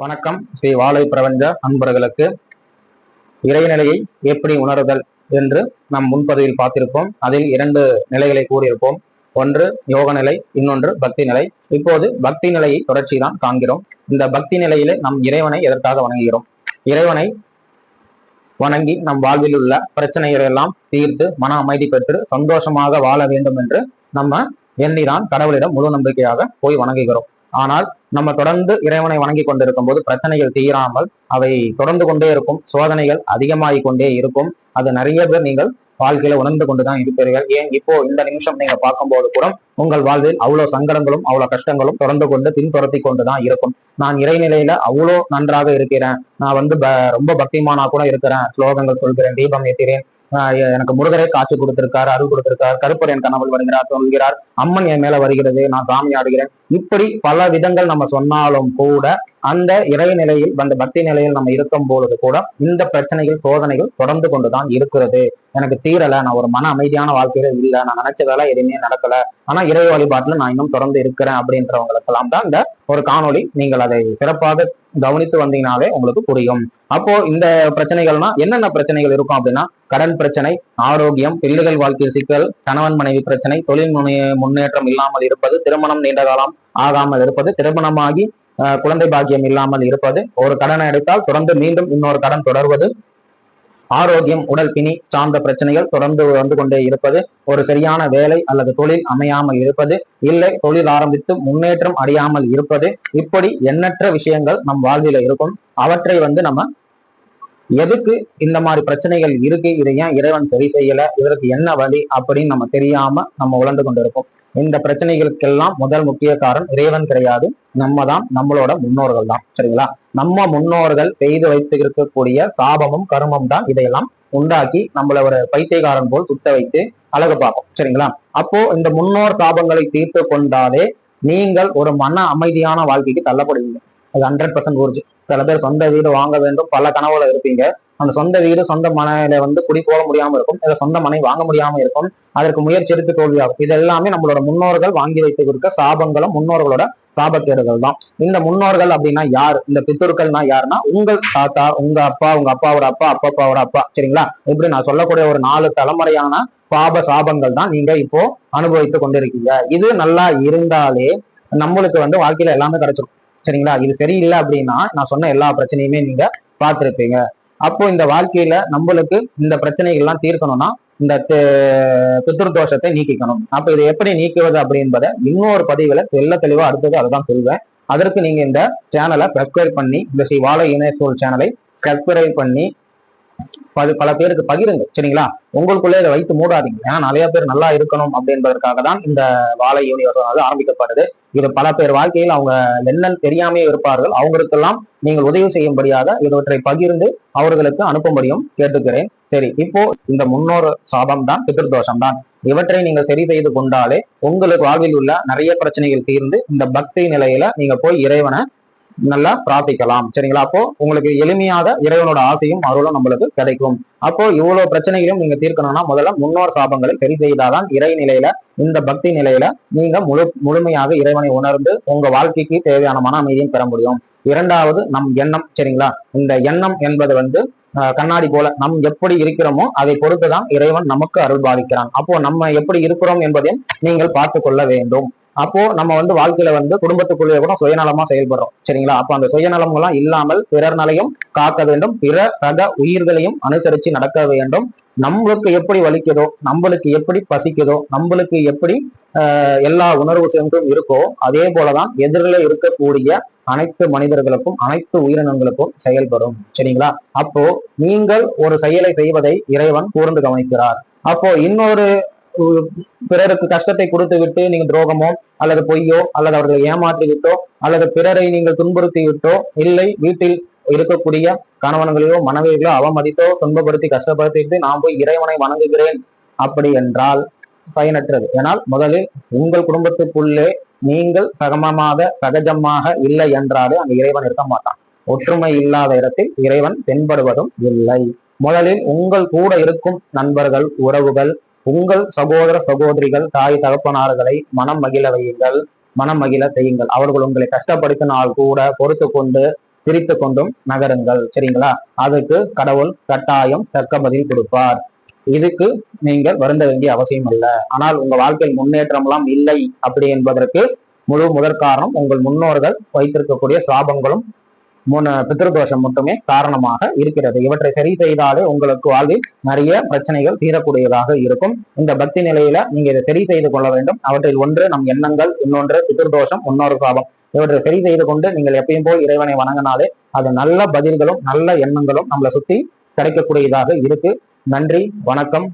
வணக்கம். ஸ்ரீ வாழை பிரபஞ்ச அன்பர்களுக்கு இறைநிலையை எப்படி உணருதல் என்று நம் முன்பதிவில் பார்த்திருப்போம். அதில் இரண்டு நிலைகளை கூறியிருப்போம். ஒன்று யோக நிலை இன்னொன்று பக்தி நிலை. இப்போது பக்தி நிலையை தொடர்ச்சி தான் காண்கிறோம். இந்த பக்தி நிலையிலே நம் இறைவனை எதற்காக வணங்குகிறோம்? இறைவனை வணங்கி நம் வாழ்வில் உள்ள பிரச்சனைகளை எல்லாம் தீர்த்து மன அமைதி பெற்று சந்தோஷமாக வாழ வேண்டும் என்று நம்ம எண்ணிதான் கடவுளிடம் முழு நம்பிக்கையாக போய் வணங்குகிறோம். ஆனால் நம்ம தொடர்ந்து இறைவனை வணங்கி கொண்டிருக்கும் போது பிரச்சனைகள் தீராமல் அவை தொடர்ந்து கொண்டே இருக்கும் சோதனைகள் அதிகமாகி கொண்டே இருக்கும். அது நிறைய பேர் நீங்கள் வாழ்க்கையில உணர்ந்து கொண்டுதான் இருப்பீர்கள். ஏன் இப்போ இந்த நிமிஷம் நீங்க பார்க்கும்போது கூட உங்கள் வாழ்வில் அவ்வளவு சங்கடங்களும் அவ்வளவு கஷ்டங்களும் தொடர்ந்து கொண்டு பின்தொடர்த்தி கொண்டுதான் இருக்கும். நான் இறைநிலையில அவ்வளோ நன்றாக இருக்கிறேன். நான் வந்து ப- ரொம்ப பக்திமானா கூட இருக்கிறேன். ஸ்லோகங்கள் சொல்கிறேன் தீபம் ஏற்றுகிறேன் எனக்கு முருகரே காட்சி கொடுத்திருக்கார் அருள் கொடுத்திருக்கார். கருப்பர் என் வருகிறார் சொல்கிறார் அம்மன் என் மேல வருகிறது நான் சாமி ஆடுகிறேன். இப்படி பல விதங்கள் நம்ம சொன்னாலும் கூட அந்த இறை நிலையில் அந்த பக்தி நிலையில் நம்ம இருக்கும் பொழுது கூட இந்த பிரச்சனைகள் சோதனைகள் தொடர்ந்து கொண்டுதான் இருக்கிறது. எனக்கு தீரல நான் ஒரு மன அமைதியான வாழ்க்கையில இல்ல நான் நினைச்சதெல்லாம் எதுவுமே நடக்கல. ஆனா இறை வழிபாட்டுல நான் இன்னும் தொடர்ந்து இருக்கிறேன் அப்படின்றவங்களுக்கெல்லாம் தான் இந்த ஒரு காணொளி. நீங்கள் அதை சிறப்பாக கவனித்து வந்தீங்கனாலே உங்களுக்கு புரியும். அப்போ இந்த பிரச்சனைகள்னா என்னென்ன பிரச்சனைகள் இருக்கும் அப்படின்னா கடன் பிரச்சனை ஆரோக்கியம் பிள்ளைகள் வாழ்க்கையில் சிக்கல் கணவன் மனைவி பிரச்சனை தொழில் முன்னேற்றம் இல்லாமல் இருப்பது திருமணம் நீண்ட காலம் ஆகாமல் இருப்பது திருமணமாகி குழந்தை பாக்கியம் இல்லாமல் இருப்பது ஒரு கடனை அடைத்தால் தொடர்ந்து மீண்டும் இன்னொரு கடன் தொடர்வது ஆரோக்கியம் உடல் பிணி சார்ந்த பிரச்சனைகள் தொடர்ந்து வந்து கொண்டே இருப்பது ஒரு சரியான வேலை அல்லது தொழில் அமையாமல் இருப்பது இல்லை தொழில் ஆரம்பித்து முன்னேற்றம் அடையாமல் இருப்பது இப்படி எண்ணற்ற விஷயங்கள் நம் வாழ்வில் இருக்கும். அவற்றை வந்து நம்ம எதுக்கு இந்த மாதிரி பிரச்சனைகள் இருக்கு? இதை ஏன் இறைவன் சரி செய்யல? இதற்கு என்ன வழி? அப்படின்னு நம்ம தெரியாம நம்ம உழந்து கொண்டிருக்கோம் இந்த பிரச்சனைகளுக்கெல்லாம் முதல் முக்கிய காரணம் இறைவன் கிடையாது. நம்ம தான் நம்மளோட முன்னோர்கள் தான். சரிங்களா? நம்ம முன்னோர்கள் செய்து வைத்து இருக்கக்கூடிய சாபமும் கருமம் தான் இதையெல்லாம் உண்டாக்கி நம்மள ஒரு பைத்தியக்காரன் போல் சுத்த வைத்து அழகு பார்ப்போம். சரிங்களா? அப்போ இந்த முன்னோர் சாபங்களை தீர்த்து கொண்டாலே நீங்கள் ஒரு மன அமைதியான வாழ்க்கைக்கு தள்ளப்படுவீங்க. அது ஹண்ட்ரட் பர்சன்ட் உறுதி. சில பேர் சொந்த வீடு வாங்க வேண்டும் பல கனவுல இருப்பீங்க. அந்த சொந்த வீடு சொந்த மனையில வந்து குடி போக முடியாம இருக்கும் இல்ல சொந்த மனை வாங்க முடியாம இருக்கும். அதற்கு முயற்சி எடுத்து தோல்வியாகும் இது எல்லாமே நம்மளோட முன்னோர்கள் வாங்கி வைத்து கொடுக்க சாபங்களும் முன்னோர்களோட சாபக்கேடுகள் தான். இந்த முன்னோர்கள் அப்படின்னா யார்? இந்த பித்தூர்கள்னா யாருன்னா உங்கள் தாத்தா உங்க அப்பா உங்க அப்பாவோட அப்பா அப்பா அப்பாவோட அப்பா. சரிங்களா? இப்படி நான் சொல்லக்கூடிய ஒரு நாலு தலைமுறையான பாப சாபங்கள் தான் நீங்க இப்போ அனுபவித்து கொண்டிருக்கீங்க. இது நல்லா இருந்தாலே நம்மளுக்கு வந்து வாழ்க்கையில எல்லாமே கிடைச்சிடும் சரிங்களா? இது சரியில்லை அப்படின்னா நான் சொன்ன எல்லா பிரச்சனையுமே நீங்க பார்த்திருப்பீங்க. அப்போ இந்த வாழ்க்கையில நம்மளுக்கு இந்த பிரச்சனைகள் எல்லாம் தீர்க்கணும்னா இந்த பித்ருதோஷத்தை நீக்கிக்கணும். அப்ப இதை எப்படி நீக்குவது அப்படின்றத இன்னொரு பதிவுல தெள்ள தெளிவா அடுத்தது அதுதான் சொல்வேன். அதற்கு நீங்க இந்த சேனலை சப்ஸ்கிரைப் பண்ணி இந்த ஸ்ரீ வாழை இணையசோல் சேனலை சப்ஸ்கிரைப் பண்ணி பல பல பேருக்கு பகிருங்க சரிங்களா? உங்களுக்குள்ளே இதை வைத்து மூடாதீங்க. ஏன்னா நிறைய பேர் நல்லா இருக்கணும் அப்படின்றதுக்காக தான் இந்த வாழை யூனிவர்ஸ் வந்து ஆரம்பிக்கப்படுது. இது பல பேர் வாழ்க்கையில் அவங்க என்னன்னு தெரியாமே இருப்பார்கள். அவங்களுக்கெல்லாம் நீங்கள் உதவி செய்யும்படியாக இவற்றை பகிர்ந்து அவர்களுக்கு அனுப்பும்படியும் கேட்டுக்கிறேன். சரி இப்போ இந்த முன்னோர் சாபம் தான் பிதிர்தோஷம் தான் இவற்றை நீங்கள் சரி செய்து கொண்டாலே உங்களுக்கு வாழ்வில் உள்ள நிறைய பிரச்சனைகள் தீர்ந்து இந்த பக்தி நிலையில நீங்க போய் இறைவனை நல்லா பிரார்த்திக்கலாம். சரிங்களா? அப்போ உங்களுக்கு எளிமையாக இறைவனோட ஆசையும் அருளும் நம்மளுக்கு கிடைக்கும். அப்போ இவ்வளவு பிரச்சனைகளையும் நீங்க தீர்க்கணும்னா முதல்ல முன்னோர் சாபங்களை சரி செய்தாதான் இறை நிலையில இந்த பக்தி நிலையில நீங்க முழு முழுமையாக இறைவனை உணர்ந்து உங்க வாழ்க்கைக்கு தேவையான மன அமைதியும் பெற முடியும். இரண்டாவது நம் எண்ணம். சரிங்களா? இந்த எண்ணம் என்பது வந்து கண்ணாடி போல நம் எப்படி இருக்கிறோமோ அதை பொறுத்துதான் இறைவன் நமக்கு அருள் பாதிக்கிறான் அப்போ நம்ம எப்படி இருக்கிறோம் என்பதையும் நீங்கள் பார்த்து கொள்ள வேண்டும். அப்போ நம்ம வந்து வாழ்க்கையில வந்து குடும்பத்துக்குள்ளே கூட சுயநலமா செயல்படுறோம். சரிங்களா? அப்போ அந்த சுயநலம் எல்லாம் இல்லாமல் பிறர் நலையும் காக்க வேண்டும். பிற ரக உயிர்களையும் அனுசரிச்சு நடக்க வேண்டும். நம்மளுக்கு எப்படி வலிக்குதோ நம்மளுக்கு எப்படி பசிக்குதோ நம்மளுக்கு எப்படி ஆஹ், எல்லா உணர்வு சென்றும் இருக்கோ அதே போலதான் எதிரில இருக்கக்கூடிய அனைத்து மனிதர்களுக்கும் அனைத்து உயிரினங்களுக்கும் செயல்படும். சரிங்களா? அப்போ நீங்கள் ஒரு செயலை செய்வதை இறைவன் கூர்ந்து கவனிக்கிறார். அப்போ இன்னொரு பிறருக்கு கஷ்டத்தை கொடுத்து விட்டு நீங்க துரோகமோ அல்லது பொய்யோ அல்லது அவர்களை ஏமாற்றி விட்டோ அல்லது பிறரை நீங்கள் துன்புறுத்தி விட்டோ இல்லை வீட்டில் இருக்கக்கூடிய கணவன்களையோ மனைவிகளோ அவமதித்தோ துன்பப்படுத்தி கஷ்டப்படுத்திட்டு நான் போய் இறைவனை வணங்குகிறேன் அப்படி என்றால் பயனற்றது. ஏனால் முதலில் உங்கள் குடும்பத்துக்குள்ளே நீங்கள் சகமமாக சகஜமாக இல்லை என்றாலே அந்த இறைவன் இருக்க மாட்டான். ஒற்றுமை இல்லாத இடத்தில் இறைவன் தென்படுவதும் இல்லை. முதலில் உங்கள் கூட இருக்கும் நண்பர்கள் உறவுகள் உங்கள் சகோதர சகோதரிகள் தாய் தகப்பனார்களை மனம் மகிழ வையுங்கள். மனம் மகிழ செய்யுங்கள். அவர்கள் உங்களை கஷ்டப்படுத்தினால் கூட பொறுத்து கொண்டு பிரித்து கொண்டும் நகருங்கள். சரிங்களா? அதுக்கு கடவுள் கட்டாயம் தக்க பதில் கொடுப்பார். இதுக்கு நீங்கள் வருந்த வேண்டிய அவசியம் இல்லை ஆனால் உங்க வாழ்க்கையில் முன்னேற்றம் எல்லாம் இல்லை அப்படி என்பதற்கு முழு முதற் காரணம் உங்கள் முன்னோர்கள் வைத்திருக்கக்கூடிய சாபங்களும் மூணு பித்ருதோஷம் மட்டுமே காரணமாக இருக்கிறது. இவற்றை சரி செய்தாலே உங்களுக்கு வாழ்வில் நிறைய பிரச்சனைகள் தீரக்கூடியதாக இருக்கும். இந்த பக்தி நிலையில நீங்க இதை சரி செய்து கொள்ள வேண்டும். அவற்றில் ஒன்று நம் எண்ணங்கள் இன்னொன்று பித்ருதோஷம் இன்னொரு சாபம் இவற்றை சரி செய்து கொண்டு நீங்கள் எப்பயும் போல் இறைவனை வணங்கினாலே அது நல்ல பதில்களும் நல்ல எண்ணங்களும் நம்மளை சுத்தி கிடைக்கக்கூடியதாக இருக்கு. நன்றி வணக்கம்.